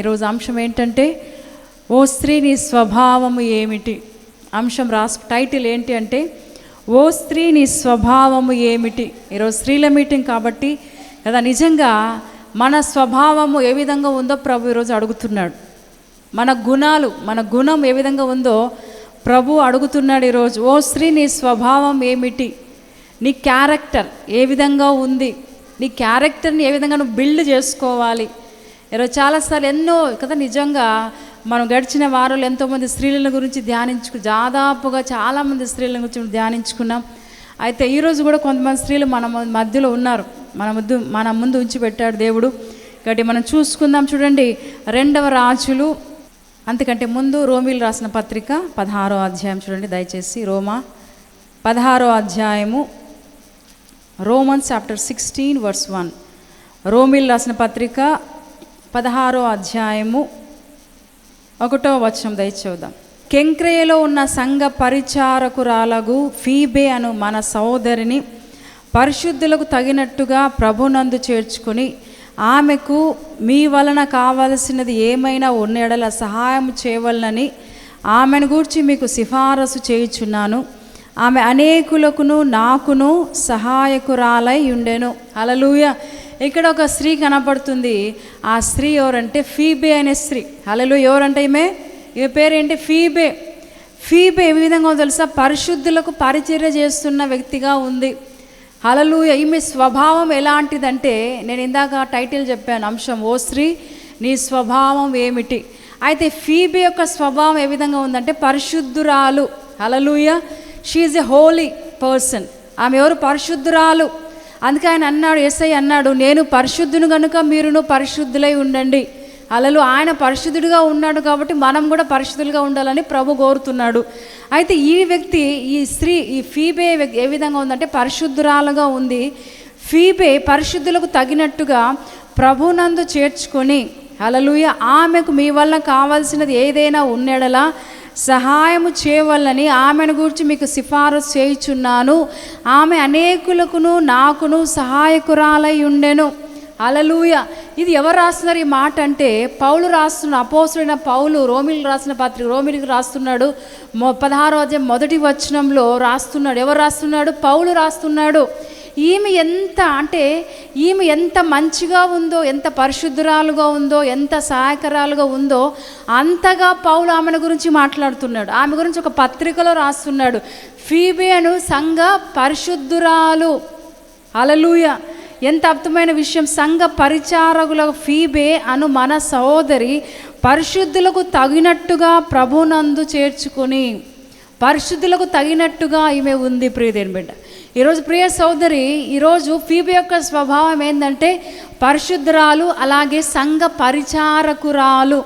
ఈరోజు అంశం ఏంటంటే ఓ స్త్రీ నీ స్వభావము ఏమిటి? అంశం రాసు టైటిల్ ఏంటి అంటే ఓ స్త్రీ నీ స్వభావము ఏమిటి? ఈరోజు స్త్రీల మీటింగ్ కాబట్టి కదా నిజంగా మన స్వభావము ఏ విధంగా ఉందో ప్రభు ఈరోజు అడుగుతున్నాడు. మన గుణాలు మన గుణం ఏ విధంగా ఉందో ప్రభు అడుగుతున్నాడు ఈరోజు ఓ స్త్రీ నీ స్వభావం ఏమిటి? నీ క్యారెక్టర్ ఏ విధంగా ఉంది? నీ క్యారెక్టర్ని ఏ విధంగా నువ్వు బిల్డ్ చేసుకోవాలి? ఈరోజు చాలాసార్లు ఎన్నో కదా నిజంగా మనం గడిచిన వారంలో ఎంతోమంది స్త్రీల గురించి ధ్యానించుకు దాదాపుగా చాలామంది స్త్రీల గురించి ధ్యానించుకున్నాం. అయితే ఈరోజు కూడా కొంతమంది స్త్రీలు మన మధ్యలో ఉన్నారు. మన ముందు మన ముందు ఉంచి పెట్టాడు దేవుడు. కాబట్టి మనం చూసుకుందాం చూడండి. రెండవ రాజులు అంతకంటే ముందు రోమిలు రాసిన పత్రిక పదహారో అధ్యాయం చూడండి. దయచేసి రోమా పదహారో అధ్యాయము Romans chapter sixteen verse one. రోమిల్ రాసిన పత్రిక పదహారో అధ్యాయము ఒకటో వచనం దయచేద్దాం కెంక్రేయలో ఉన్న సంఘ పరిచారకురాలగు ఫీబే అను మన సోదరిని పరిశుద్ధులకు తగినట్టుగా ప్రభునందు చేర్చుకొని ఆమెకు మీ వలన కావలసినది ఏమైనా ఉన్నెడల సహాయం చేయవలనని ఆమెను గూర్చి మీకు సిఫారసు చేయుచున్నాను. ఆమె అనేకులకును నాకును సహాయకురాలై ఉండెను. అలలుయ ఇక్కడ ఒక స్త్రీ కనపడుతుంది. ఆ స్త్రీ ఎవరంటే ఫీబే అనే స్త్రీ. అలలు ఎవరంటే ఈమె? ఈమె పేరేంటి? ఫీబే. ఫీబే ఏ విధంగా తెలుసా? పరిశుద్ధులకు పరిచర్య చేస్తున్న వ్యక్తిగా ఉంది. అలలు ఈమె స్వభావం ఎలాంటిదంటే నేను ఇందాక టైటిల్ చెప్పాను అంశం ఓ స్త్రీ నీ స్వభావం ఏమిటి? అయితే ఫీబే యొక్క స్వభావం ఏ విధంగా ఉందంటే పరిశుద్ధురాలు. అలలుయ షీఈ్ ఎ హోలీ పర్సన్ ఆమె ఎవరు? పరిశుద్ధురాలు. అందుకే ఆయన అన్నాడు ఎస్ఐ అన్నాడు నేను పరిశుద్ధును కనుక మీరును పరిశుద్ధులై ఉండండి. అలలు ఆయన పరిశుద్ధుడిగా ఉన్నాడు కాబట్టి మనం కూడా పరిశుద్ధులుగా ఉండాలని ప్రభు కోరుతున్నాడు. అయితే ఈ వ్యక్తి ఈ స్త్రీ ఈ ఫీబే ఏ విధంగా ఉందంటే పరిశుద్ధురాలుగా ఉంది. ఫీబే పరిశుద్ధులకు తగినట్టుగా ప్రభునందు చేర్చుకొని అలలుయ ఆమెకు మీ వల్ల కావాల్సినది ఏదైనా ఉన్నెడలా సహాయము చేయవల్లని ఆమెను గురించి మీకు సిఫారసు చేయుచున్నాను. ఆమె అనేకులకును నాకును సహాయకురాలై ఉండెను. అలలుయ ఇది ఎవరు రాస్తున్నారు ఈ మాట అంటే పౌలు రాస్తున్న అపోసుడైన పౌలు రోమిలు రాసిన పత్రిక రోమిలికి రాస్తున్నాడు. పదహారో అధ్యాయం మొదటి వచనంలో రాస్తున్నాడు. ఎవరు రాస్తున్నాడు? పౌలు రాస్తున్నాడు. ఈమె ఎంత అంటే ఈమె ఎంత మంచిగా ఉందో ఎంత పరిశుద్ధురాలుగా ఉందో ఎంత సహాయకరాలుగా ఉందో అంతగా పౌలు ఆమెను గురించి మాట్లాడుతున్నాడు. ఆమె గురించి ఒక పత్రికలో రాస్తున్నాడు. ఫీబే అను సంఘ పరిశుద్ధురాలు. అలలుయ ఎంత అర్థమైన విషయం. సంఘ పరిచారకుల ఫీబే అను మన సహోదరి పరిశుద్ధులకు తగినట్టుగా ప్రభునందు చేర్చుకొని పరిశుద్ధులకు తగినట్టుగా ఈమె ఉంది ప్రియదేని బిడ్డ. ఈరోజు ప్రియ సోదరి ఈరోజు ఫీబే యొక్క స్వభావం ఏంటంటే పరిశుద్ధురాలు అలాగే సంఘ పరిచారకురాలు.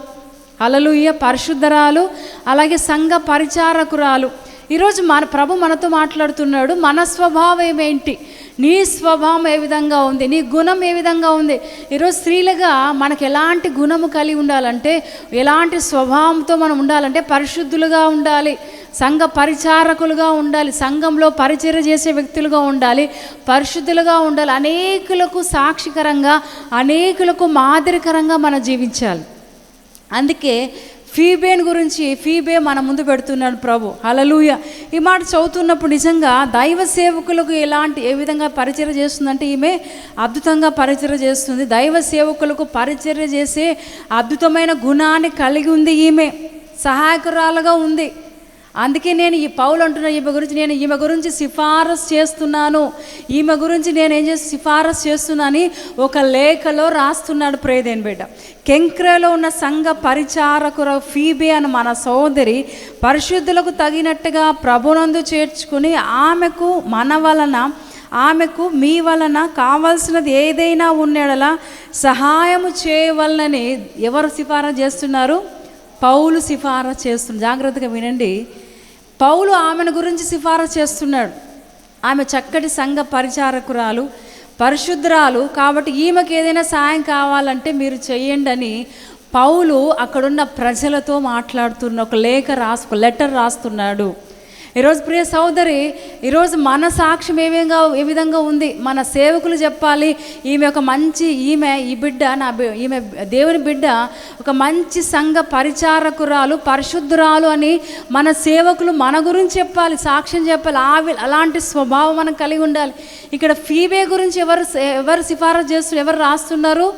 అలలుయ్య పరిశుద్ధరాలు అలాగే సంఘ పరిచారకురాలు. ఈరోజు మన ప్రభు మనతో మాట్లాడుతున్నాడు మన స్వభావం ఏంటి? నీ స్వభావం ఏ విధంగా ఉంది? నీ గుణం ఏ విధంగా ఉంది? ఈరోజు స్త్రీలుగా మనకు ఎలాంటి గుణము కలిగి ఉండాలంటే ఎలాంటి స్వభావంతో మనం ఉండాలంటే పరిశుద్ధులుగా ఉండాలి సంఘ పరిచారకులుగా ఉండాలి సంఘంలో పరిచర్య చేసే వ్యక్తులుగా ఉండాలి పరిశుద్ధులుగా ఉండాలి అనేకులకు సాక్షికరంగా అనేకులకు మాదిరికరంగా మనం జీవించాలి. అందుకే ఫీబేన్ గురించి ఫీబే మన ముందు పెడుతున్నాడు ప్రభు. అలలుయ ఈ మాట చదువుతున్నప్పుడు నిజంగా దైవ సేవకులకు ఎలాంటి ఏ విధంగా పరిచర్య చేస్తుందంటే ఈమె అద్భుతంగా పరిచర్య చేస్తుంది. దైవ సేవకులకు పరిచర్య చేసే అద్భుతమైన గుణాన్ని కలిగి ఉంది ఈమె. సహాయకురాలుగా ఉంది. అందుకే నేను ఈ పౌలు అంటున్న ఈమె గురించి నేను ఈమె గురించి సిఫారసు చేస్తున్నాను. ఈమె గురించి నేను ఏం చేసి సిఫారసు చేస్తున్నానని ఒక లేఖలో రాస్తున్నాడు ప్రేదేన్ బిడ్డ. కెంక్రేలో ఉన్న సంఘ పరిచారకుర ఫీబే అని మన సోదరి పరిశుద్ధులకు తగినట్టుగా ప్రభునందు చేర్చుకుని ఆమెకు మన వలన ఆమెకు మీ వలన కావాల్సినది ఏదైనా ఉన్నడలా సహాయము చేయవలనని ఎవరు సిఫారసు చేస్తున్నారు? పౌలు సిఫారసు చేస్తున్నారు. జాగ్రత్తగా వినండి. పౌలు ఆమెను గురించి సిఫారసు చేస్తున్నాడు. ఆమె చక్కటి సంఘ పరిచారకురాలు పరిశుద్ధరాలు. కాబట్టి ఈమెకి ఏదైనా సాయం కావాలంటే మీరు చేయండి అని పౌలు అక్కడున్న ప్రజలతో మాట్లాడుతున్న ఒక లేఖ రాసు ఒక లెటర్ రాస్తున్నాడు. ఈరోజు ప్రియ సోదరి ఈరోజు మన సాక్ష్యం ఏ విధంగా ఏ విధంగా ఉంది? మన సేవకులు చెప్పాలి ఈమె ఒక మంచి ఈమె ఈ బిడ్డ నా ఈమె దేవుని బిడ్డ ఒక మంచి సంఘ పరిచారకురాలు పరిశుద్ధురాలు అని మన సేవకులు మన గురించి చెప్పాలి సాక్ష్యం చెప్పాలి ఆ అలాంటి స్వభావం మనం కలిగి ఉండాలి. ఇక్కడ ఫీబే గురించి ఎవరు ఎవరు సిఫారసు చేస్తున్నారు ఎవరు రాస్తున్నారు?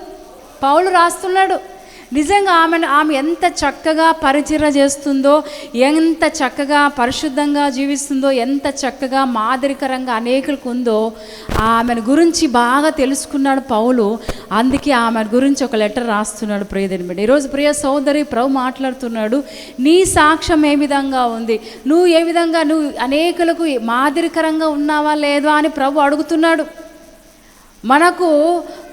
పౌలు రాస్తున్నాడు. నిజంగా ఆమెను ఆమె ఎంత చక్కగా పరిచర చేస్తుందో ఎంత చక్కగా పరిశుద్ధంగా జీవిస్తుందో ఎంత చక్కగా మాదిరికరంగా అనేకులకు ఉందో ఆమెను గురించి బాగా తెలుసుకున్నాడు పౌలు. అందుకే ఆమె గురించి ఒక లెటర్ రాస్తున్నాడు ప్రియదని బిడ్డ ఈరోజు ప్రియ సోదరి ప్రభు మాట్లాడుతున్నాడు నీ సాక్ష్యం ఏ విధంగా ఉంది? నువ్వు ఏ విధంగా నువ్వు అనేకులకు మాదిరికరంగా ఉన్నావా లేదా? అని ప్రభు అడుగుతున్నాడు. మనకు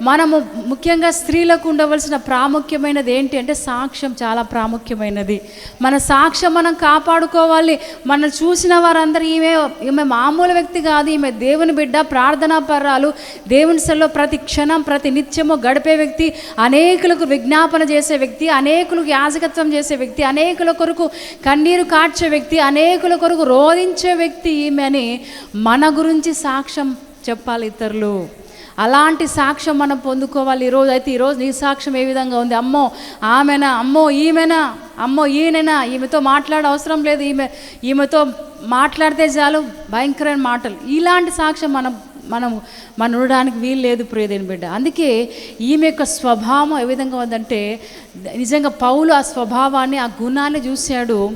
మనము ముఖ్యంగా స్త్రీలకు ఉండవలసిన ప్రాముఖ్యమైనది ఏంటి అంటే సాక్ష్యం చాలా ప్రాముఖ్యమైనది. మన సాక్ష్యం మనం కాపాడుకోవాలి. మనం చూసిన వారందరూ ఈమె ఈమె మామూలు వ్యక్తి కాదు. ఈమె దేవుని బిడ్డ ప్రార్థనా పర్రాలు దేవుని సెల్లో ప్రతి క్షణం ప్రతి నిత్యము గడిపే వ్యక్తి అనేకులకు విజ్ఞాపన చేసే వ్యక్తి అనేకులకు యాజకత్వం చేసే వ్యక్తి అనేకుల కొరకు కన్నీరు కార్చే వ్యక్తి అనేకుల కొరకు రోధించే వ్యక్తి ఈమె అని మన గురించి సాక్ష్యం చెప్పాలి ఇతరులు. అలాంటి సాక్ష్యం మనం పొందుకోవాలి. ఈరోజు అయితే ఈరోజు నీ సాక్ష్యం ఏ విధంగా ఉంది? అమ్మో ఆమెనా? అమ్మో ఈమెనా? అమ్మో ఈయననా? ఈమెతో మాట్లాడే అవసరం లేదు. ఈమె ఈమెతో మాట్లాడితే చాలు. భయంకరమైన మాటలు. ఇలాంటి సాక్ష్యం మనం మనం మనం ఉండడానికి వీలు లేదు ప్రియదేని బిడ్డ. అందుకే ఈమె యొక్క స్వభావం ఏ విధంగా ఉందంటే నిజంగా పౌలు ఆ స్వభావాన్ని ఆ గుణాన్ని చూశాడు.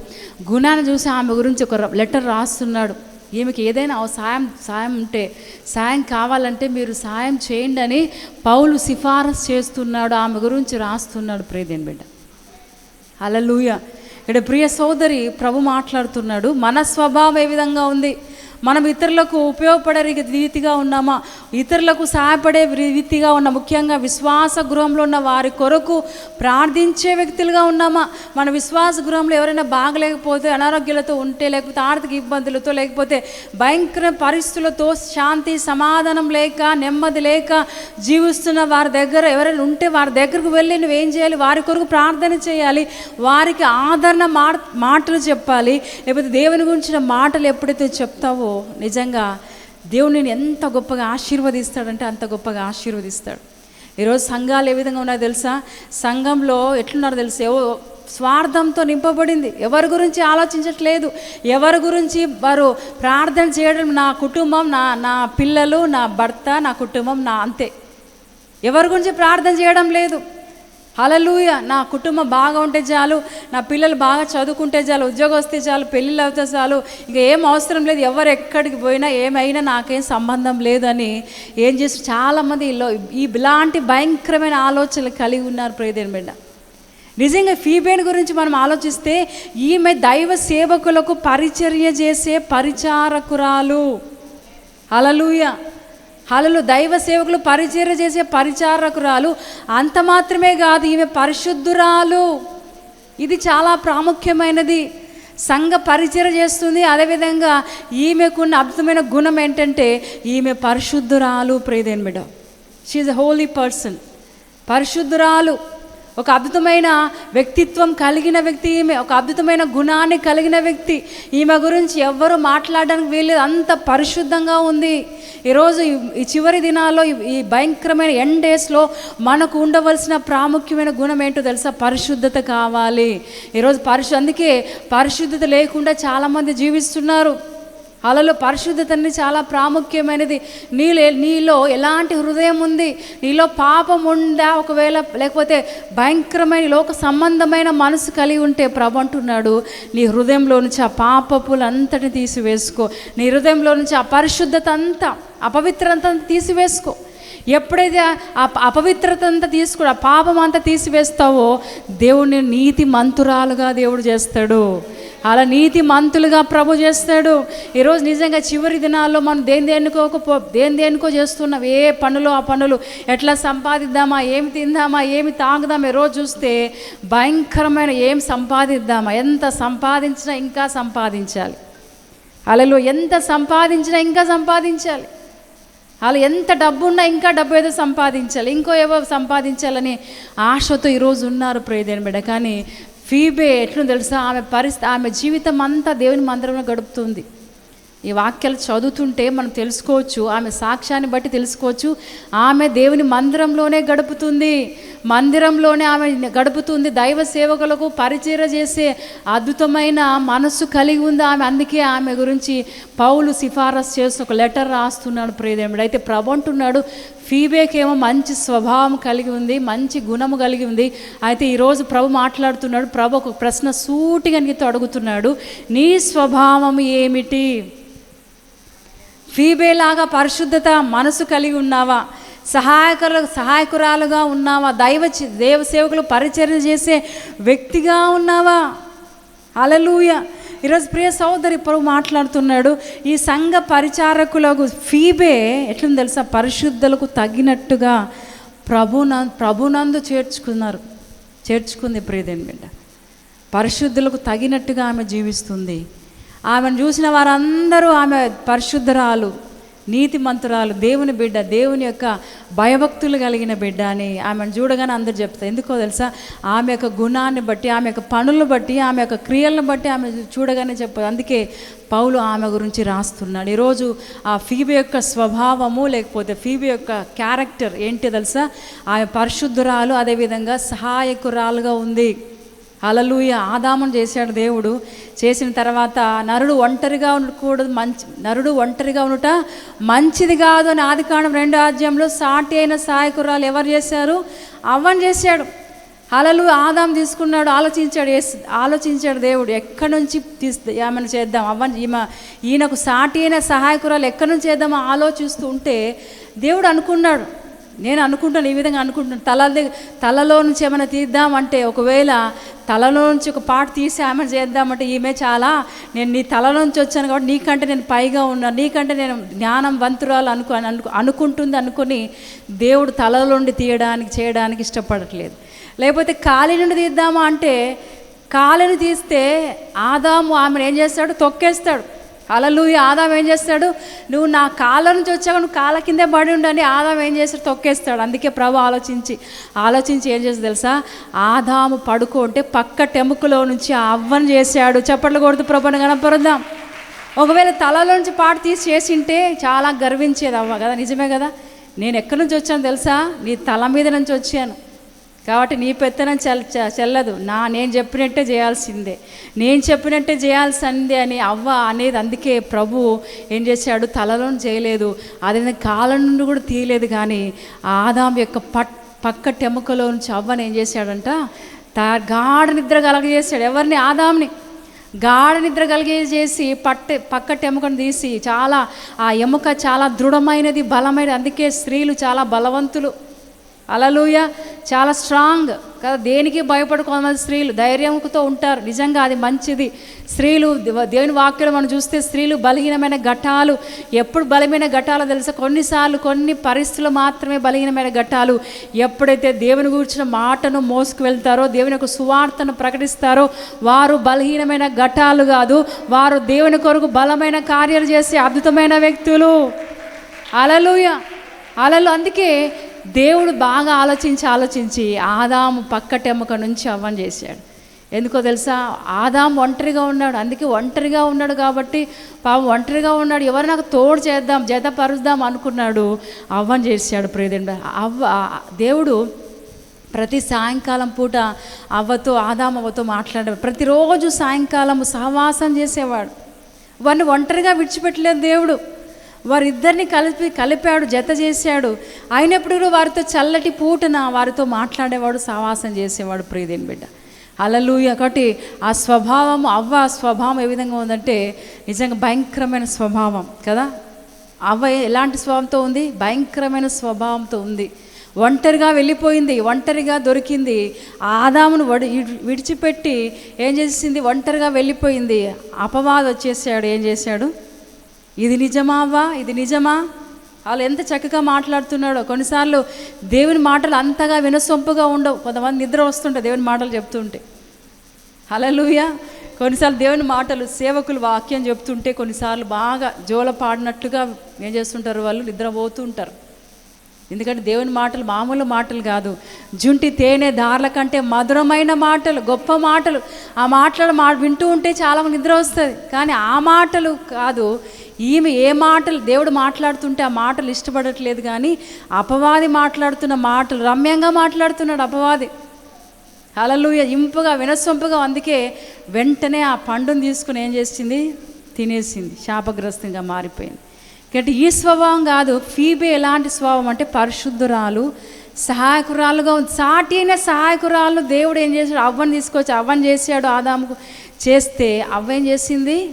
గుణాన్ని చూసి ఆమె గురించి ఒక లెటర్ రాస్తున్నాడు. ఈమెకి ఏదైనా సాయం సాయం ఉంటే సాయం కావాలంటే మీరు సాయం చేయండి అని పౌలు సిఫారసు చేస్తున్నాడు ఆమె గురించి రాస్తున్నాడు ప్రేదేని బిడ్డ. హల్లెలూయా. ఇక్కడ ప్రియ సోదరి ప్రభు మాట్లాడుతున్నాడు మన స్వభావం ఏ విధంగా ఉంది? మనం ఇతరులకు ఉపయోగపడే రీతిగా ఉన్నామా? ఇతరులకు సహాయపడే రీతిగా ఉన్న ముఖ్యంగా విశ్వాస గృహంలో ఉన్న వారి కొరకు ప్రార్థించే వ్యక్తులుగా ఉన్నామా? మన విశ్వాస గృహంలో ఎవరైనా బాగలేకపోతే అనారోగ్యాలతో ఉంటే లేకపోతే ఆర్థిక ఇబ్బందులతో లేకపోతే భయంకర పరిస్థితులతో శాంతి సమాధానం లేక నెమ్మది లేక జీవిస్తున్న వారి దగ్గర ఎవరైనా ఉంటే వారి దగ్గరకు వెళ్ళి నువ్వేం చేయాలి? వారి కొరకు ప్రార్థన చేయాలి. వారికి ఆదరణ మాటలు చెప్పాలి. లేకపోతే దేవుని గురించిన మాటలు ఎప్పుడైతే చెప్తావో నిజంగా దేవుడు నేను ఎంత గొప్పగా ఆశీర్వదిస్తాడంటే అంత గొప్పగా ఆశీర్వదిస్తాడు. ఈరోజు సంఘాలు ఏ విధంగా ఉన్నాయో తెలుసా? సంఘంలో ఎట్లున్నారో తెలుసా? ఏవో స్వార్థంతో నింపబడింది. ఎవరి గురించి ఆలోచించట్లేదు. ఎవరి గురించి వారు ప్రార్థన చేయడం నా కుటుంబం నా నా పిల్లలు నా భర్త నా కుటుంబం నా అంతే. ఎవరి గురించి ప్రార్థన చేయడం లేదు. హలలుయ నా కుటుంబం బాగా ఉంటే చాలు నా పిల్లలు బాగా చదువుకుంటే చాలు ఉద్యోగం వస్తే చాలు పెళ్ళిళ్ళు అవుతే చాలు ఇంకా ఏం అవసరం లేదు ఎవరు ఎక్కడికి పోయినా ఏమైనా నాకేం సంబంధం లేదని ఏం చేస్తారు చాలామంది ఇలా ఈ ఇలాంటి భయంకరమైన ఆలోచనలు కలిగి ఉన్నారు ప్రియదేని బిడ్డ. నిజంగా ఫీబేన్ గురించి మనం ఆలోచిస్తే ఈమె దైవ సేవకులకు పరిచర్య చేసే పరిచారకురాలు. అలలుయ హలలు దైవ సేవకులు పరిచర్య చేసే పరిచారకురాలు అంత మాత్రమే కాదు ఈమె పరిశుద్ధురాలు. ఇది చాలా ప్రాముఖ్యమైనది. సంఘ పరిచర్య చేస్తుంది. అదేవిధంగా ఈమెకున్న అద్భుతమైన గుణం ఏంటంటే ఈమె పరిశుద్ధురాలు. ప్రేదేన్ madam she a holy person పరిశుద్ధురాలు. ఒక అద్భుతమైన వ్యక్తిత్వం కలిగిన వ్యక్తి ఈమె ఒక అద్భుతమైన గుణాన్ని కలిగిన వ్యక్తి. ఈమె గురించి ఎవ్వరు మాట్లాడడానికి వీల్లేదు. అంత పరిశుద్ధంగా ఉంది. ఈరోజు ఈ- చివరి దినాల్లో ఈ- భయంకరమైన ఎన్ డేస్లో మనకు ఉండవలసిన ప్రాముఖ్యమైన గుణం ఏంటో తెలుసా? పరిశుద్ధత కావాలి. ఈరోజు పరిశు అందుకే పరిశుద్ధత లేకుండా చాలామంది జీవిస్తున్నారు. అలలో పరిశుద్ధత అనేది చాలా ప్రాముఖ్యమైనది. నీలో నీలో ఎలాంటి హృదయం ఉంది? నీలో పాపం ఉందా? ఒకవేళ లేకపోతే భయంకరమైన లోక సంబంధమైన మనసు కలిగి ఉంటే ప్రభు అంటున్నాడు నీ హృదయంలో నుంచి ఆ పాపపులంతటిని తీసివేసుకో. నీ హృదయంలో నుంచి ఆ పరిశుద్ధత అంతా అపవిత్రంతా తీసివేసుకో. ఎప్పుడైతే ఆ అపవిత్రత అంతా తీసుకు ఆ పాపం అంతా తీసివేస్తావో దేవుడిని నీతి మంతురాలుగా దేవుడు చేస్తాడు. అలా నీతి మంతులుగా ప్రభు చేస్తాడు. ఈరోజు నిజంగా చివరి దినాల్లో మనం దేని దేనికోకపో దేని దేనికో చేస్తున్నాం ఏ పనులు ఆ పనులు ఎట్లా సంపాదిద్దామా ఏమి తిందామా ఏమి తాగుదామా ఈరోజు రోజు చూస్తే భయంకరమైన ఏం సంపాదిద్దామా ఎంత సంపాదించినా ఇంకా సంపాదించాలి. అలలో ఎంత సంపాదించినా ఇంకా సంపాదించాలి. వాళ్ళు ఎంత డబ్బు ఉన్నా ఇంకా డబ్బు ఏదో సంపాదించాలి ఇంకో ఏవో సంపాదించాలని ఆశతో ఈరోజు ఉన్నారు ప్రేదేని బిడ్డ. కానీ ఫీబే ఎట్లు తెలుసా? ఆమె పరిస్థితి ఆమె జీవితం అంతా దేవుని మందిరంలో గడుపుతుంది. ఈ వాక్యాలు చదువుతుంటే మనం తెలుసుకోవచ్చు ఆమె సాక్ష్యాన్ని బట్టి తెలుసుకోవచ్చు ఆమె దేవుని మందిరంలోనే గడుపుతుంది మందిరంలోనే ఆమె గడుపుతుంది దైవ సేవకులకు పరిచయ చేసే అద్భుతమైన మనస్సు కలిగి ఉంది ఆమె. అందుకే ఆమె గురించి పౌలు సిఫారసు చేస్తూ ఒక లెటర్ రాస్తున్నాడు ప్రేదేముడు అయితే ప్రభు అంటున్నాడు ఫీబేకేమో మంచి స్వభావం కలిగి ఉంది మంచి గుణము కలిగి ఉంది. అయితే ఈరోజు ప్రభు మాట్లాడుతున్నాడు ప్రభు ఒక ప్రశ్న సూటిగా నీతో అడుగుతున్నాడు. నీ స్వభావం ఏమిటి? ఫీబేలాగా పరిశుద్ధత మనసు కలిగి ఉన్నావా? సహాయకులు సహాయకురాలుగా ఉన్నావా? దైవ చి- దేవ సేవకులు పరిచర్య చేసే వ్యక్తిగా ఉన్నావా? అలలుయ ఈరోజు ప్రియ సోదరి ఇప్పుడు మాట్లాడుతున్నాడు ఈ సంఘ పరిచారకులకు ఫీబే ఎట్లుంది తెలుసా? పరిశుద్ధులకు తగినట్టుగా ప్రభున ప్రభునందు చేర్చుకున్నారు. చేర్చుకుంది ప్రియదేని బిడ్డ. పరిశుద్ధులకు తగినట్టుగా ఆమె జీవిస్తుంది. ఆమెను చూసిన వారందరూ ఆమె పరిశుద్ధరాలు. నీతి మంత్రాలు దేవుని బిడ్డ దేవుని యొక్క భయభక్తులు కలిగిన బిడ్డ అని ఆమెను చూడగానే అందరు చెప్తారు. ఎందుకో తెలుసా? ఆమె యొక్క గుణాన్ని బట్టి ఆమె యొక్క పనులను బట్టి ఆమె యొక్క క్రియలను బట్టి ఆమె చూడగానే చెప్పదు. అందుకే పౌలు ఆమె గురించి రాస్తున్నాడు. ఈరోజు ఆ ఫీబి యొక్క స్వభావము లేకపోతే ఫీబి యొక్క క్యారెక్టర్ ఏంటి తెలుసా? ఆమె పరిశుద్ధురాలు అదేవిధంగా సహాయకురాలుగా ఉంది. అలలుయ ఆదామం చేశాడు దేవుడు. చేసిన తర్వాత నరుడు ఒంటరిగా ఉండకూడదు. మంచి నరుడు ఒంటరిగా ఉండుట మంచిది కాదు అని ఆదికాండం రెండో అధ్యాయంలో సాటి అయిన సహాయకురాలు ఎవరు చేశారు? అవ్వని చేశాడు. అలలు ఆదాం తీసుకున్నాడు. ఆలోచించాడు ఆలోచించాడు దేవుడు. ఎక్కడి నుంచి తీస్తే ఏమైనా చేద్దాం? అవ్వని ఈమె ఈయనకు సాటి అయిన సహాయకురాలు ఎక్కడి నుంచి చేద్దామో ఆలోచిస్తూ ఉంటే దేవుడు అనుకున్నాడు. నేను అనుకుంటాను ఈ విధంగా అనుకుంటున్నాను. తల తలలో నుంచి ఏమైనా తీద్దామంటే ఒకవేళ తలలో నుంచి ఒక పాట తీసి ఆమె చేద్దామంటే ఈమె చాలా నేను నీ తలలో నుంచి వచ్చాను కాబట్టి నీకంటే నేను పైగా ఉన్నాను నీకంటే నేను జ్ఞానం వంతురాలు అనుకు అనుకుంటుంది అనుకుని దేవుడు తలలోండి నుండి తీయడానికి చేయడానికి ఇష్టపడట్లేదు. లేకపోతే కాలి నుండి తీద్దామా అంటే కాలిని తీస్తే ఆదాము ఆమెను ఏం చేస్తాడు? తొక్కేస్తాడు. అలలు ఆదాం ఏం చేస్తాడు? నువ్వు నా కాళ్ళ నుంచి వచ్చావు నువ్వు కాళ్ళ కిందే పడి ఉండని ఆదాం ఏం చేస్తాడు? తొక్కేస్తాడు. అందుకే ప్రభు ఆలోచించి ఆలోచించి ఏం చేస్తాడు తెలుసా? ఆదాము పడుకుంటే పక్క టెముకలో నుంచి ఆ అవ్వను చేశాడు. చప్పట్లు కొడుతూ ప్రభుని కనపరుద్దాం. ఒకవేళ తలలో నుంచి పాట తీసి చేసింటే చాలా గర్వించేది అవ్వ కదా నిజమే కదా? నేను ఎక్కడి నుంచి వచ్చాను తెలుసా? నీ తల మీద నుంచి వచ్చాను. కాబట్టి నీ పెత్తనం చల్ చెల్లదు. నా నేను చెప్పినట్టే చేయాల్సిందే. నేను చెప్పినట్టే చేయాల్సిందే అని అవ్వ అనేది అందుకే ప్రభు ఏం చేశాడు? తలలో చేయలేదు. అదే కాలం నుండి కూడా తీయలేదు కానీ ఆదాం యొక్క పట్ పక్క టెముకలో నుంచి అవ్వని ఏం చేశాడంట? తా గాఢ నిద్ర కలగజేశాడు. ఎవరిని? ఆదాంని. గాఢ నిద్ర కలిగేసేసి పట్టె పక్క ఎముకను తీసి చాలా ఆ ఎముక చాలా దృఢమైనది బలమైనది. అందుకే స్త్రీలు చాలా బలవంతులు. అలలుయ. చాలా స్ట్రాంగ్. కదా దేనికి భయపడుకోవాలి స్త్రీలు? ధైర్యంతో ఉంటారు. నిజంగా అది మంచిది. స్త్రీలు దేవుని వాక్యం మనం చూస్తే స్త్రీలు బలహీనమైన ఘటాలు. ఎప్పుడు బలమైన ఘటాలు తెలుసా? కొన్నిసార్లు కొన్ని పరిస్థితులు మాత్రమే బలహీనమైన ఘటాలు. ఎప్పుడైతే దేవుని గురించిన మాటను మోసుకు వెళ్తారో దేవుని యొక్క సువార్తను ప్రకటిస్తారో వారు బలహీనమైన ఘటాలు కాదు. వారు దేవుని కొరకు బలమైన కార్యాలు చేసే అద్భుతమైన వ్యక్తులు. అలలుయ. అలలు అందుకే దేవుడు బాగా ఆలోచించి ఆలోచించి ఆదాము పక్కటెమ్మక నుంచి అవ్వని చేశాడు. ఎందుకో తెలుసా? ఆదాం ఒంటరిగా ఉన్నాడు. అందుకే ఒంటరిగా ఉన్నాడు కాబట్టి పాపం ఒంటరిగా ఉన్నాడు. ఎవరు నాకు తోడు చేద్దాం జతపరుద్దాం అనుకున్నాడు. అవ్వని చేశాడు ప్రియదండ అవ్వ దేవుడు ప్రతి సాయంకాలం పూట అవ్వతో ఆదామవ్వతో మాట్లాడేవాడు ప్రతిరోజు సాయంకాలం సహవాసం చేసేవాడు. వాడిని ఒంటరిగా విడిచిపెట్టలేదు దేవుడు. వారిద్దరిని కలిపి కలిపాడు జత చేశాడు. అయినప్పుడు వారితో చల్లటి పూటన వారితో మాట్లాడేవాడు సావాసం చేసేవాడు ప్రియదేని బిడ్డ. అలలుయ ఒకటి ఆ స్వభావం అవ్వ ఆ స్వభావం ఏ విధంగా ఉందంటే నిజంగా భయంకరమైన స్వభావం కదా? అవ్వ ఎలాంటి స్వభావంతో ఉంది? భయంకరమైన స్వభావంతో ఉంది. ఒంటరిగా వెళ్ళిపోయింది ఒంటరిగా దొరికింది. ఆదామును వడి విడిచిపెట్టి ఏం చేసింది? ఒంటరిగా వెళ్ళిపోయింది. అపవాదం వచ్చేసాడు ఏం చేశాడు? ఇది నిజమా అవ్వా? ఇది నిజమా? వాళ్ళు ఎంత చక్కగా మాట్లాడుతున్నాడో. కొన్నిసార్లు దేవుని మాటలు అంతగా వినసొంపుగా ఉండవు. కొంతమంది నిద్ర వస్తుంటాయి దేవుని మాటలు చెప్తుంటే. హలలుయ కొన్నిసార్లు దేవుని మాటలు సేవకులు వాక్యం చెప్తుంటే కొన్నిసార్లు బాగా జోల పాడినట్టుగా ఏం చేస్తుంటారు వాళ్ళు? నిద్రపోతూ ఉంటారు. ఎందుకంటే దేవుని మాటలు మామూలు మాటలు కాదు. జుంటి తేనె దార్ల కంటే మధురమైన మాటలు గొప్ప మాటలు. ఆ మాటలు మా వింటూ ఉంటే చాలా నిద్ర వస్తుంది. కానీ ఆ మాటలు కాదు. ఈమె ఏ మాటలు దేవుడు మాట్లాడుతుంటే ఆ మాటలు ఇష్టపడట్లేదు కానీ అపవాది మాట్లాడుతున్న మాటలు రమ్యంగా మాట్లాడుతున్నాడు అపవాది. అలలుయ ఇంపుగా వినసొంపుగా అందుకే వెంటనే ఆ పండును తీసుకుని ఏం చేసింది? తినేసింది. శాపగ్రస్తంగా మారిపోయింది. కాబట్టి ఈ స్వభావం కాదు. ఫీబే ఎలాంటి స్వభావం అంటే పరిశుద్ధురాలు సహాయకురాలుగా ఉంది. సాటి అయిన సహాయకురాలు దేవుడు ఏం చేశాడు? అవ్వని తీసుకొచ్చి అవ్వని చేశాడు ఆదాముకు. చేస్తే అవ్వ ఏం చేసింది?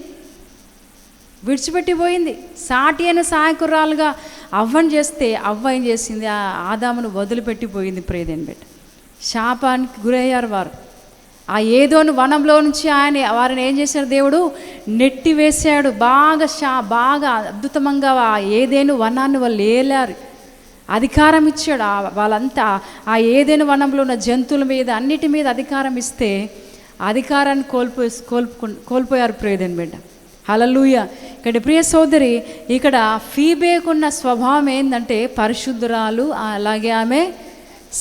విడిచిపెట్టిపోయింది. సాటి అయిన సహాయకురాలుగా అవ్వని చేస్తే అవ్వ ఏం చేసింది? ఆ ఆదామును వదిలిపెట్టిపోయింది ప్రేదేని బిడ్డ. శాపానికి గురయ్యారు వారు. ఆ ఏదోను వనంలో నుంచి ఆయన వారిని ఏం చేశాడు దేవుడు? నెట్టి వేశాడు బాగా షా బాగా అద్భుతంగా ఆ ఏదేను వనాన్ని వాళ్ళు ఏలారు. అధికారం ఇచ్చాడు. ఆ వాళ్ళంతా ఆ ఏదైనా వనంలో ఉన్న జంతువుల మీద అన్నిటి మీద అధికారం ఇస్తే అధికారాన్ని కోల్పో కోల్పు కోల్పోయారు ప్రియదని బిడ్డ హలలుయ ఇక్కడ ప్రియ సోదరి ఇక్కడ ఫీబేకున్న స్వభావం ఏంటంటే పరిశుద్ధురాలు అలాగే ఆమె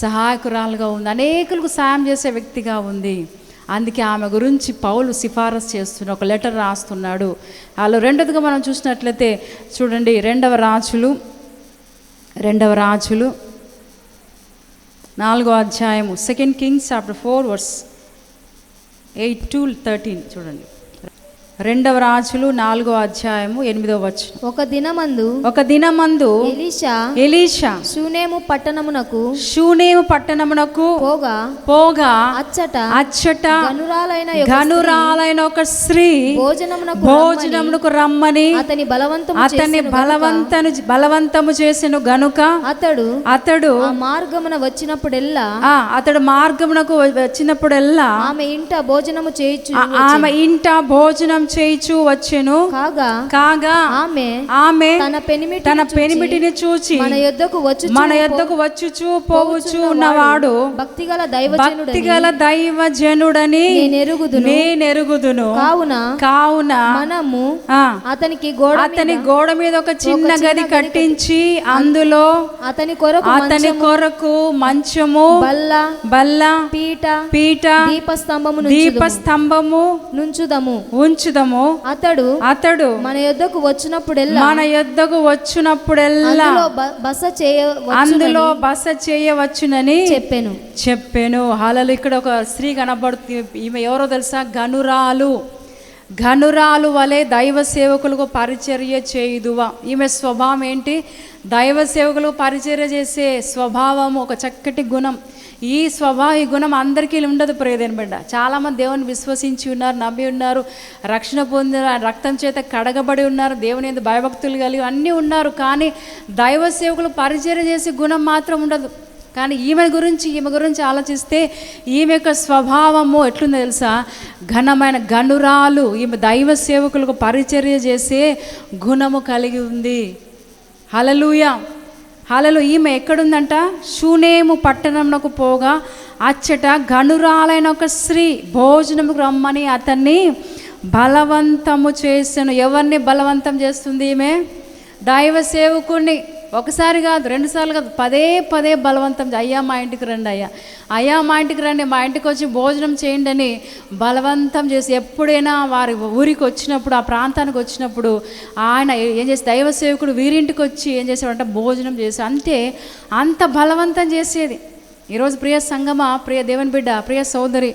సహాయకురాలుగా ఉంది. అనేకులకు సాయం చేసే వ్యక్తిగా ఉంది. అందుకే ఆమె గురించి పౌలు సిఫారసు చేస్తున్న ఒక లెటర్ రాస్తున్నాడు. అలా రెండోదిగా మనం చూసినట్లయితే చూడండి రెండవ రాజులు రెండవ రాజులు నాలుగో అధ్యాయము second Kings chapter four verse eight to thirteen చూడండి. రెండవ రాజులు నాలుగో అధ్యాయము ఎనిమిదో వచ్చు ఒక దినమందు ఒక దినమందు ఎలీషా ఎలీషా శూనేము పట్టణమునకు షూనేము పట్టణమునకు పోగా పోగా అచ్చట అచ్చట గనురాలైన గనురాలైన ఒక స్త్రీ భోజనమునకు భోజనమునకు రమ్మని అతని బలవంతము అతన్ని బలవంతను బలవంతము చేసెను గనుక అతడు అతడు ఆ మార్గమున వచ్చినప్పుడెల్లా ఆ అతడు మార్గమునకు వచ్చినప్పుడల్లా ఆమె ఇంట భోజనము చేయుచు ఆ- ఆమె ఇంట భోజనం చేయిచు వచ్చెను. కాగా కాగా ఆమె ఆమె తన పెనిమిటి తన పెనిమిటిని చూచి మన యొద్దకు వచ్చు మన యొద్దకు వచ్చుచు పోవుచు ఉన్నవాడు. భక్తిగల దైవజనుడు భక్తిగల దైవ జనుడని నేనెరుగుదును. నేనెరుగుదును. కావున కావున మనము అతనికి గోడ అతని గోడ మీద ఒక చిన్న గది కట్టించి అందులో అతని కొరకు అతని కొరకు మంచము బల్ల బల్ల పీట పీట దీపస్తంభమును దీపస్తంభము నుంచుదము. ఉంచుదము అతడు అతడు మన యొద్దకు వచ్చినప్పుడెల్లా మన యొద్దకు వచ్చినప్పుడెల్లా బస చేయ అందులో బస చేయవచ్చునని చెప్పాను. చెప్పాను. హాలలు ఇక్కడ ఒక స్త్రీ కనబడుతుంది ఈమె ఎవరో తెలుసా? గనురాలు గనురాలు వలె దైవ సేవకులకు పరిచర్య చేయుదువా. ఈమె స్వభావం ఏంటి? దైవ సేవకులకు పరిచర్య చేసే స్వభావం ఒక చక్కటి గుణం. ఈ స్వభావ ఈ గుణం అందరికీ ఉండదు ప్రియదేని బిడ్డ. చాలామంది దేవుని విశ్వసించి ఉన్నారు నమ్మి ఉన్నారు రక్షణ పొందిన రక్తం చేత కడగబడి ఉన్నారు దేవుని ఎందు భయభక్తులు కలిగి అన్నీ ఉన్నారు కానీ దైవ సేవకులు పరిచర్య చేసే గుణం మాత్రం ఉండదు. కానీ ఈమె గురించి ఈమె గురించి ఆలోచిస్తే ఈమె యొక్క స్వభావము ఎట్లుందో తెలుసా? ఘనమైన గనురాలు ఈమె దైవ సేవకులకు పరిచర్య చేసే గుణము కలిగి ఉంది. హలలుయా హాలలో ఈమె ఎక్కడుందంట? షూనేము పట్టణంలోకి పోగా అచ్చట గనురాలైన ఒక స్త్రీ భోజనముకు రమ్మని అతన్ని బలవంతము చేసాను. ఎవరిని బలవంతం చేస్తుంది ఈమె? దైవ సేవకుణ్ణి. ఒకసారి కాదు రెండుసార్లు కాదు పదే పదే బలవంతం అయ్యా మా ఇంటికి రండి అయ్యా. అయ్యా మా ఇంటికి రండి మా ఇంటికి వచ్చి భోజనం చేయండి అని బలవంతం చేసి ఎప్పుడైనా వారి ఊరికి వచ్చినప్పుడు ఆ ప్రాంతానికి వచ్చినప్పుడు ఆయన ఏం చేసి దైవ సేవకుడు వీరింటికి వచ్చి ఏం చేసేవాడంటే భోజనం చేసి అంతే అంత బలవంతం చేసేది. ఈరోజు ప్రియ సంగమ ప్రియ దేవుని బిడ్డ ప్రియ సోదరి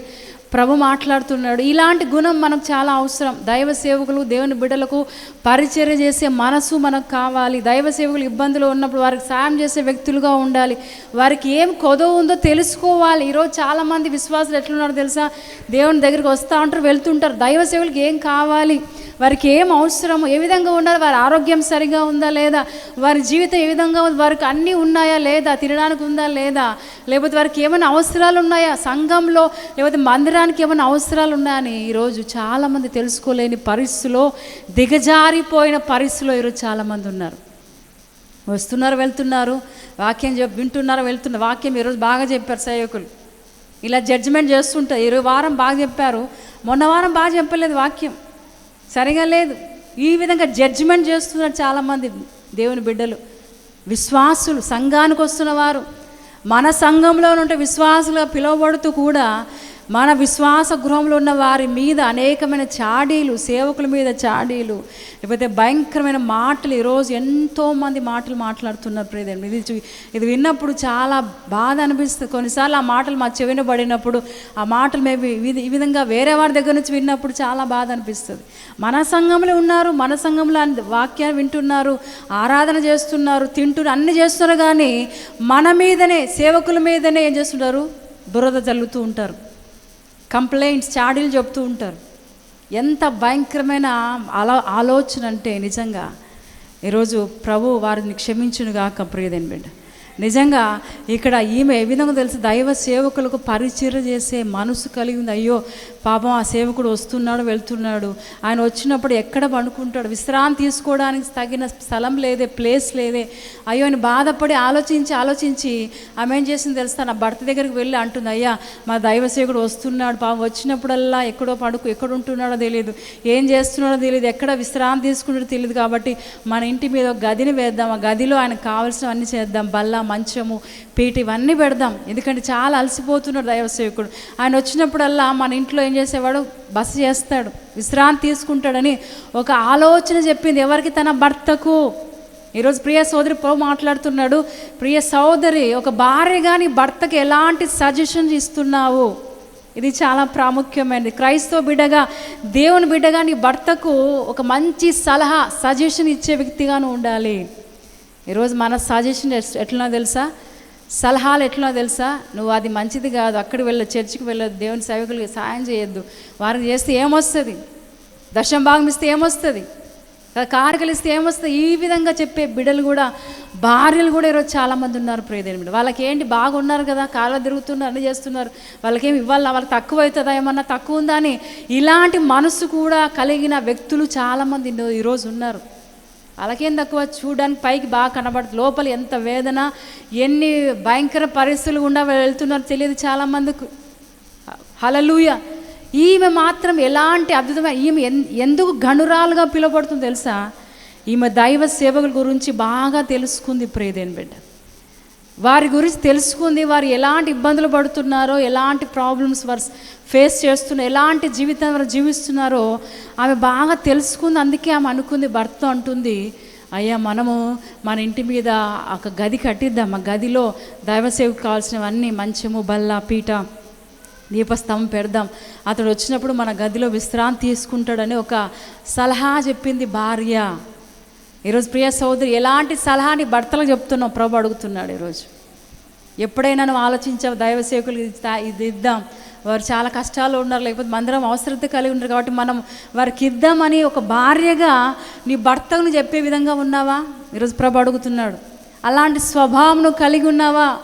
ప్రభు మాట్లాడుతున్నాడు. ఇలాంటి గుణం మనకు చాలా అవసరం. దైవ సేవకులు దేవుని బిడ్డలకు పరిచర్య చేసే మనసు మనకు కావాలి. దైవ సేవకులు ఇబ్బందులు ఉన్నప్పుడు వారికి సాయం చేసే వ్యక్తులుగా ఉండాలి. వారికి ఏం కొదవ ఉందో తెలుసుకోవాలి. ఈరోజు చాలామంది విశ్వాసులు ఎట్లున్నారో తెలుసా? దేవుని దగ్గరికి వస్తూ ఉంటారు వెళ్తుంటారు. దైవ సేవకులకి ఏం కావాలి? వారికి ఏం అవసరము? ఏ విధంగా ఉండాలి? వారి ఆరోగ్యం సరిగా ఉందా లేదా? వారి జీవితం ఏ విధంగా ఉంది? వారికి అన్నీ ఉన్నాయా లేదా? తినడానికి ఉందా లేదా? లేకపోతే వారికి ఏమైనా అవసరాలు ఉన్నాయా? సంఘంలో లేకపోతే మందిరం మందిరానికి ఏమైనా అవసరాలు ఉన్నాయని ఈరోజు చాలామంది తెలుసుకోలేని పరిస్థితిలో దిగజారిపోయిన పరిస్థితిలో ఈరోజు చాలామంది ఉన్నారు. వస్తున్నారు వెళ్తున్నారు వాక్యం చెప్ వింటున్నారు వెళ్తున్నారు. వాక్యం ఈరోజు బాగా చెప్పారు సేవకులు. ఇలా జడ్జిమెంట్ చేస్తుంటారు ఈరోజు వారం బాగా చెప్పారు. మొన్న వారం బాగా చెప్పలేదు వాక్యం. సరిగా లేదు. ఈ విధంగా జడ్జిమెంట్ చేస్తున్నారు చాలామంది దేవుని బిడ్డలు. విశ్వాసులు సంఘానికి వస్తున్న వారు. మన సంఘంలో ఉంటే విశ్వాసులుగా పిలువబడుతూ కూడా మన విశ్వాస గృహంలో ఉన్న వారి మీద అనేకమైన చాడీలు సేవకుల మీద చాడీలు లేకపోతే భయంకరమైన మాటలు ఈరోజు ఎంతోమంది మాటలు మాట్లాడుతున్నారు ప్రేదేమి ఇది ఇది విన్నప్పుడు చాలా బాధ అనిపిస్తుంది. కొన్నిసార్లు ఆ మాటలు మా చెవిన పడినప్పుడు ఆ మాటలు మేము ఈ విధంగా వేరే వారి దగ్గర నుంచి విన్నప్పుడు చాలా బాధ అనిపిస్తుంది. మన సంఘంలో ఉన్నారు మన సంఘంలో వాక్యాన్ని వాక్యాలు వింటున్నారు ఆరాధన చేస్తున్నారు తింటున్నారు అన్ని చేస్తున్నారు కానీ మన మీదనే సేవకుల మీదనే ఏం చేస్తుంటారు? బురద జల్లుతూ ఉంటారు. కంప్లైంట్స్ చాడీలు చెప్తూ ఉంటారు. ఎంత భయంకరమైన ఆలో ఆలోచన అంటే నిజంగా ఈరోజు ప్రభు వారిని క్షమించునుగాక ప్రియదని బిడ్డ. నిజంగా ఇక్కడ ఈమె ఏ విధంగా తెలుసు? దైవ సేవకులకు పరిచయం చేసే మనసు కలిగి ఉంది అయ్యో పాపం ఆ సేవకుడు వస్తున్నాడు వెళ్తున్నాడు. ఆయన వచ్చినప్పుడు ఎక్కడ పండుకుంటాడు? విశ్రాంతి తీసుకోవడానికి తగిన స్థలం లేదే ప్లేస్ లేదే. అయ్యో అని బాధపడి ఆలోచించి ఆలోచించి ఆమె ఏం చేసింది తెలుస్తా నా భర్త దగ్గరికి వెళ్ళి అంటుంది అయ్యా మా దైవ సేవకుడు వస్తున్నాడు. పాపం వచ్చినప్పుడల్లా ఎక్కడో పడుకు ఎక్కడ ఉంటున్నాడో తెలియదు. ఏం చేస్తున్నాడో తెలియదు. ఎక్కడ విశ్రాంతి తీసుకుంటాడో తెలియదు కాబట్టి మన ఇంటి మీద ఒక గదిని వేద్దాం. ఆ గదిలో ఆయనకు కావాల్సినవన్నీ చేద్దాం. బల్ల మంచము పీట ఇవన్నీ పెడదాం. ఎందుకంటే చాలా అలసిపోతున్నాడు దైవసేవకుడు. ఆయన వచ్చినప్పుడల్లా మన ఇంట్లో ఏం చేసేవాడు? బస చేస్తాడు. విశ్రాంతి తీసుకుంటాడని ఒక ఆలోచన చెప్పింది. ఎవరికి? తన భర్తకు. ఈరోజు ప్రియ సోదరి ప్రభు మాట్లాడుతున్నాడు. ప్రియ సోదరి ఒక భార్యగా నీ భర్తకి ఎలాంటి సజెషన్స్ ఇస్తున్నావు? ఇది చాలా ప్రాముఖ్యమైనది. క్రైస్తవ బిడ్డగా దేవుని బిడ్డగా నీ భర్తకు ఒక మంచి సలహా సజెషన్ ఇచ్చే వ్యక్తిగాను ఉండాలి. ఈరోజు మన సజెషన్ ఎట్లా తెలుసా? సలహాలు ఎట్లా తెలుసా? నువ్వు అది మంచిది కాదు అక్కడికి వెళ్ళదు చర్చికి వెళ్ళదు దేవుని సేవకులకి సాయం చేయొద్దు. వారికి చేస్తే ఏమొస్తుంది? దశం భాగం ఇస్తే ఏమొస్తుంది? కారకలు ఇస్తే ఏమొస్తుంది? ఈ విధంగా చెప్పే బిడ్డలు కూడా భార్యలు కూడా ఈరోజు చాలామంది ఉన్నారు ప్రియదేని బిడ్డ. వాళ్ళకి ఏంటి బాగున్నారు కదా కాళ్ళ తిరుగుతున్నారు అన్ని చేస్తున్నారు. వాళ్ళకేమి ఇవ్వాలా వాళ్ళకి తక్కువ అవుతుందా ఏమన్నా తక్కువ ఉందా అని ఇలాంటి మనసు కూడా కలిగిన వ్యక్తులు చాలామంది ఈరోజు ఉన్నారు. అలాగేం తక్కువ? చూడడానికి పైకి బాగా కనబడుతుంది. లోపల ఎంత వేదన ఎన్ని భయంకర పరిస్థితులు గుండా వెళ్తున్నారో తెలియదు చాలామందికి. హలలుయ ఈమె మాత్రం ఎలాంటి అద్భుతమైన ఈమె ఎన్- ఎందుకు గనురాలుగా పిలువబడుతుందో తెలుసా? ఈమె దైవ సేవకుల గురించి బాగా తెలుసుకుంది ప్రేదేని బిడ్డ. వారి గురించి తెలుసుకుంది వారు ఎలాంటి ఇబ్బందులు పడుతున్నారో ఎలాంటి ప్రాబ్లమ్స్ వారు ఫేస్ చేస్తున్న ఎలాంటి జీవితం వారు జీవిస్తున్నారో ఆమె బాగా తెలుసుకుంది అందుకే ఆమె అనుకుంది భర్త అంటుంది అయ్యా మనము మన ఇంటి మీద ఒక గది కట్టిద్దాం ఆ గదిలో దైవసేవకు కావాల్సినవన్నీ మంచము బల్ల పీట దీపస్తంభం పెడదాం. అతడు వచ్చినప్పుడు మన గదిలో విశ్రాంతి తీసుకుంటాడని ఒక సలహా చెప్పింది భార్య. ఈరోజు ప్రియ సోదరి ఎలాంటి సలహాని భర్తలకు చెప్తున్నావు? ప్రభు అడుగుతున్నాడు ఈరోజు. ఎప్పుడైనా నువ్వు ఆలోచించావు దైవ సేవకులు ఇది తా- ఇది ఇద్దాం. వారు చాలా కష్టాలు ఉన్నారు లేకపోతే మందిరం అవసరత కలిగి ఉన్నారు కాబట్టి మనం వారికి ఇద్దామని ఒక భార్యగా నీ భర్తను చెప్పే విధంగా ఉన్నావా? ఈరోజు ప్రభు అడుగుతున్నాడు. అలాంటి స్వభావం నువ్వు కలిగి ఉన్నావా?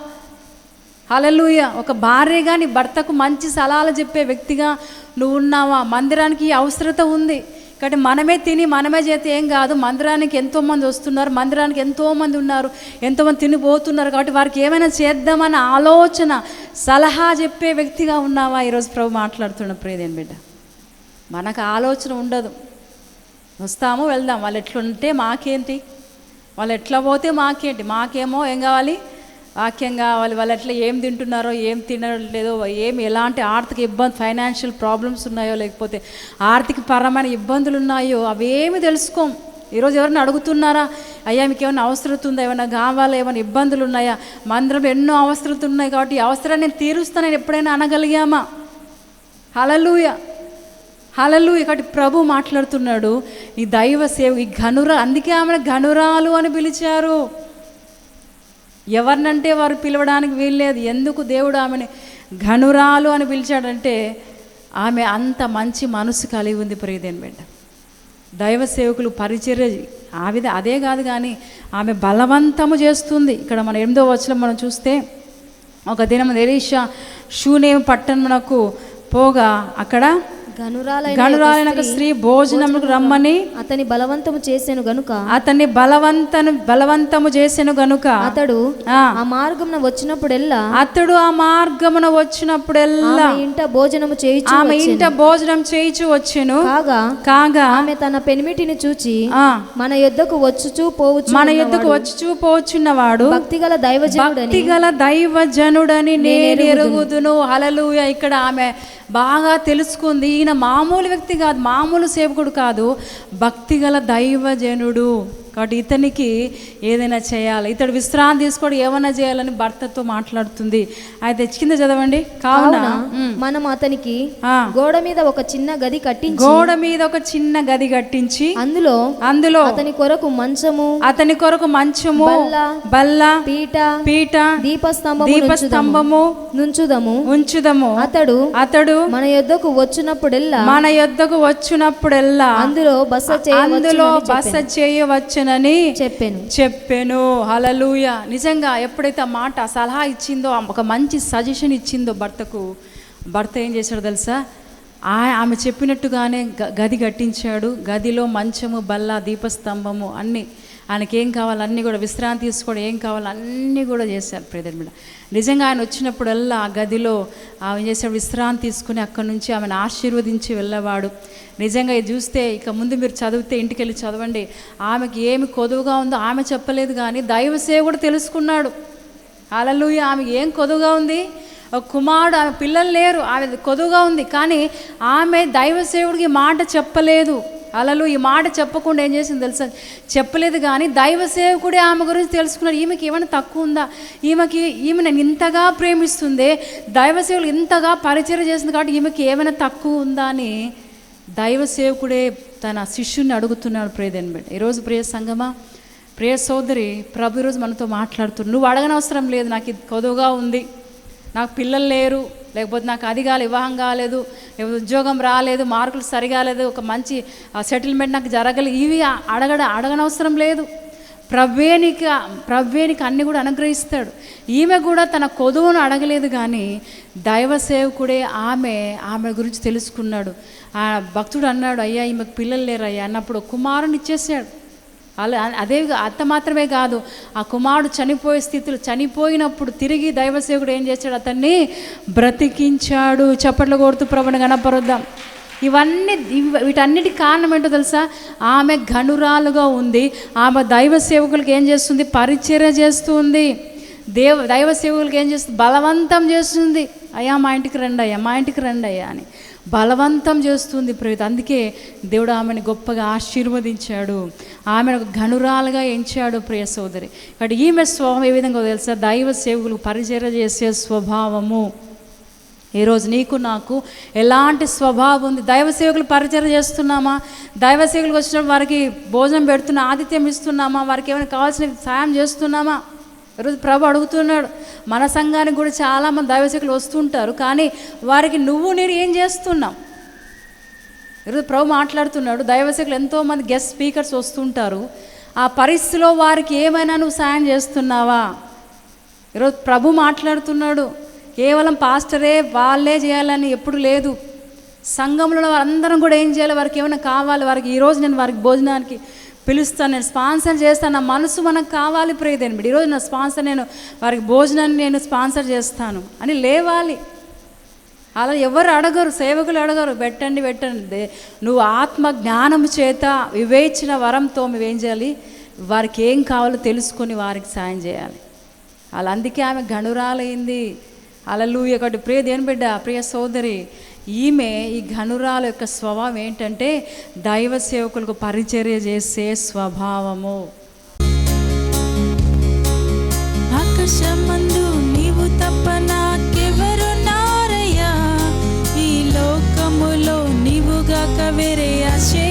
హలలుయ ఒక భార్యగా నీ భర్తకు మంచి సలహాలు చెప్పే వ్యక్తిగా నువ్వు ఉన్నావా? మందిరానికి ఈ అవసరత ఉంది. కాబట్టి మనమే తిని మనమే చేస్తే ఏం కాదు. మందిరానికి ఎంతోమంది వస్తున్నారు మందిరానికి ఎంతోమంది ఉన్నారు ఎంతోమంది తినిపోతున్నారు కాబట్టి వారికి ఏమైనా చేద్దామన్న ఆలోచన సలహా చెప్పే వ్యక్తిగా ఉన్నావా? ఈరోజు ప్రభు మాట్లాడుతున్న ప్రియదేని బిడ్డ. మనకు ఆలోచన ఉండదు. వస్తాము వెళ్దాం. వాళ్ళు ఎట్లుంటే మాకేంటి? వాళ్ళు ఎట్లా పోతే మాకేంటి? మాకేమో ఏం కావాలి? వాక్యంగా వాళ్ళు వాళ్ళు ఎట్లా ఏం తింటున్నారో ఏం తినలేదో ఏం ఎలాంటి ఆర్థిక ఇబ్బంది ఫైనాన్షియల్ ప్రాబ్లమ్స్ ఉన్నాయో లేకపోతే ఆర్థిక పరమైన ఇబ్బందులు ఉన్నాయో అవేమి తెలుసుకోం. ఈరోజు ఎవరైనా అడుగుతున్నారా అయ్యా మీకు ఏమైనా అవసరం ఉందా? ఏమైనా కావాలా? ఏమైనా ఇబ్బందులు ఉన్నాయా? మందిరంలో ఎన్నో అవసరాలు ఉన్నాయి కాబట్టి ఈ అవసరాన్ని నేను తీరుస్తానని ఎప్పుడైనా అనగలిగామా? హలలుయ హలలు ఇక్కడ ప్రభు మాట్లాడుతున్నాడు ఈ దైవ సేవ ఈ ఘనురా అందుకే ఆమెను ఘనురాలు అని పిలిచారు. ఎవరినంటే వారు పిలవడానికి వీల్లేదు. ఎందుకు దేవుడు ఆమెని ఘనురాలు అని పిలిచాడంటే ఆమె అంత మంచి మనసు కలిగి ఉంది ప్రియదేని బిడ్డ. దైవ సేవకులు పరిచర్య ఆవిధ అదే కాదు కానీ ఆమె బలవంతము చేస్తుంది. ఇక్కడ మన ఎనిమిదో వచ్చిన మనం చూస్తే ఒక దినం ఎలీషా షూనేం పట్టణమునకు పోగా అక్కడ గనురాలైన స్త్రీ భోజనములకు రమ్మని అతని బలవంతము చేసెను గనుక అతన్ని బలవంతను బలవంతము చేసెను గనుక అతడు ఆ, మార్గమున వచ్చినప్పుడెల్లా అతడు ఆ మార్గమున వచ్చినప్పుడెల్లా ఇంట భోజనము చేయుచు ఆమె ఇంట భోజనం చేయిచు వచ్చెను. కాగా కాగా ఆమె తన పెనిమిటిని చూచి ఆ మన యొద్దకు వచ్చుచూ పోవచ్చు మన ఎద్దుకు వచ్చి చూపోచున్నవాడు భక్తిగల దైవజనుడని భక్తి గల దైవజనుడని నేను ఎరుగుదును హలలుయ ఇక్కడ ఆమె బాగా తెలుసుకుంది. ఈయన మామూలు వ్యక్తి కాదు మామూలు సేవకుడు కాదు భక్తి గల దైవజనుడు. కాబట్టి ఇతనికి ఏదైనా చేయాలి. ఇతడు విశ్రాంతి తీసుకోవడం ఏమైనా చేయాలని భర్తతో మాట్లాడుతుంది. అయితే కింద చదవండి. కావున మనం అతనికి గోడ మీద ఒక చిన్న గది కట్టించి గోడ మీద ఒక చిన్న గది కట్టించి అందులో అందులో అతని కొరకు మంచము అతని కొరకు మంచము బల్ల, పీట పీట దీపస్తంభము దీపస్తంభము నుంచుదము. ఉంచుదము. అతడు అతడు మన యొద్దకు వచ్చినప్పుడెల్లా మన యొద్దకు వచ్చినప్పుడెల్లా అందులో బస అందులో బస చేయవచ్చునని చెప్పాను. చెప్పాను. హలలుయ నిజంగా ఎప్పుడైతే ఆ మాట సలహా ఇచ్చిందో ఒక మంచి సజెషన్ ఇచ్చిందో భర్తకు భర్త ఏం చేశాడు తెలుసా? ఆ ఆమె చెప్పినట్టుగానే గది కట్టించాడు. గదిలో మంచము బల్ల దీపస్తంభము అన్నీ ఆయనకి ఏం కావాలి అన్నీ కూడా విశ్రాంతి తీసుకోవడం ఏం కావాలి అన్నీ కూడా చేశారు ప్రేదర్ మీద నిజంగా ఆయన వచ్చినప్పుడల్లా ఆ గదిలో ఆమె చేసాడు విశ్రాంతి తీసుకుని అక్కడి నుంచి ఆమెను ఆశీర్వదించి వెళ్ళేవాడు. నిజంగా ఇది చూస్తే ఇక ముందు మీరు చదివితే ఇంటికి వెళ్ళి చదవండి. ఆమెకి ఏమి కొదువుగా ఉందో ఆమె చెప్పలేదు కానీ దైవ సేవకుడు తెలుసుకున్నాడు. అలలుయ ఆమె ఏం కొదువుగా ఉంది? కుమారుడు ఆమె పిల్లలు లేరు ఆమె కొదువుగా ఉంది కానీ ఆమె దైవ సేవుడికి మాట చెప్పలేదు. అలలు ఈ మాట చెప్పకుండా ఏం చేసింది తెలుసా? చెప్పలేదు కానీ దైవ సేవకుడే ఆమె గురించి తెలుసుకున్నారు ఈమెకి ఏమైనా తక్కువ ఉందా? ఈమెకి ఈమె నేను ఇంతగా ప్రేమిస్తుంది దైవ సేవలు ఇంతగా పరిచయం చేసింది కాబట్టి ఈమెకి ఏమైనా తక్కువ ఉందా అని దైవ సేవకుడే తన శిష్యుని అడుగుతున్నాడు ప్రియదని బిడ్డ ఈరోజు ప్రియ సంగమా ప్రియ సోదరి ప్రభు ఈరోజు మనతో మాట్లాడుతున్నాడు నువ్వు అడగనవసరం లేదు నాకు ఇది కొదువుగా ఉంది. నాకు పిల్లలు లేరు లేకపోతే నాకు అది కాలేదు వివాహం కాలేదు ఉద్యోగం రాలేదు మార్కులు సరిగాలేదు ఒక మంచి సెటిల్మెంట్ నాకు జరగలేదు ఇవి అడగడ అడగనవసరం లేదు. ప్రవ్వేనికి ప్రవ్వేనికి అన్ని కూడా అనుగ్రహిస్తాడు. ఈమె కూడా తన కొదువును అడగలేదు కానీ దైవ సేవకుడే ఆమె ఆమె గురించి తెలుసుకున్నాడు. ఆ భక్తుడు అన్నాడు అయ్యా ఈమెకు పిల్లలు లేరు అయ్యా అన్నప్పుడు కుమారుని ఇచ్చేసాడు. అలా అదే అత్త మాత్రమే కాదు ఆ కుమారుడు చనిపోయే స్థితిలో చనిపోయినప్పుడు తిరిగి దైవసేవకుడు ఏం చేశాడు? అతన్ని బ్రతికించాడు. చప్పట్లు కొడుతూ ప్రభుని గణపరుద్దాం. ఇవన్నీ వీటన్నిటి వీటన్నిటికి కారణం ఏంటో తెలుసా? ఆమె గనురాలుగా ఉంది. ఆమె దైవ సేవకులకు ఏం చేస్తుంది? పరిచర్య చేస్తుంది దేవ దైవ సేవకులకు ఏం చేస్తుంది? బలవంతం చేస్తుంది. అయ్యా మా ఇంటికి రండి అయ్యా మా ఇంటికి రండి అయ్యా అని. బలవంతం చేస్తుంది ప్రేత అందుకే దేవుడు ఆమెను గొప్పగా ఆశీర్వదించాడు. ఆమెను ఒక ఘనురాలుగా ఎంచాడు ప్రియ సోదరి. కాబట్టి ఈమె స్వభావం ఏ విధంగా తెలుసా? దైవ సేవకులకు పరిచర్య చేసే స్వభావము. ఈరోజు నీకు నాకు ఎలాంటి స్వభావం ఉంది? దైవ సేవకులు పరిచయం చేస్తున్నామా? దైవ సేవకులకు వచ్చినప్పుడు వారికి భోజనం పెడుతున్నా ఆతిథ్యం ఇస్తున్నామా? వారికి ఏమైనా కావాల్సిన సాయం చేస్తున్నామా? ఈరోజు ప్రభు అడుగుతున్నాడు మన సంఘానికి కూడా చాలామంది దైవశకులు వస్తుంటారు కానీ వారికి నువ్వు నేను ఏం చేస్తున్నావు ఈరోజు ప్రభు మాట్లాడుతున్నాడు దైవశకులు ఎంతోమంది గెస్ట్ స్పీకర్స్ వస్తుంటారు ఆ పరిస్థితిలో వారికి ఏమైనా నువ్వు సాయం చేస్తున్నావా? ఈరోజు ప్రభు మాట్లాడుతున్నాడు కేవలం పాస్టరే వాళ్ళే చేయాలని ఎప్పుడు లేదు. సంఘంలో వారందరం కూడా ఏం చేయాలి? వారికి ఏమైనా కావాలి? వారికి ఈరోజు నేను వారికి భోజనానికి పిలుస్తాను నేను స్పాన్సర్ చేస్తాను నా మనసు మనకు కావాలి ప్రియదేని బిడ్డ. ఈరోజు నా స్పాన్సర్ నేను వారికి భోజనాన్ని నేను స్పాన్సర్ చేస్తాను అని లేవాలి. అలా ఎవరు అడగరు సేవకులు అడగరు పెట్టండి పెట్టండి. నువ్వు ఆత్మ జ్ఞానం చేత వివేచన వరంతో నువ్వేం చేయాలి? వారికి ఏం కావాలో తెలుసుకొని వారికి సాయం చేయాలి. అలా అందుకే ఆమె గణురాలైంది అలా అలలు ఒకటి ప్రియ దేని బిడ్డ ప్రియ సోదరి ఈమె ఈ ఘనురాల యొక్క స్వభావం ఏంటంటే దైవ సేవకులకు పరిచర్య చేసే స్వభావము. ఆకాశమందు నీవు తప్ప నాకెవరు నారయ్యా? ఈ లోకములో నీవుగాక వేరే ఆశ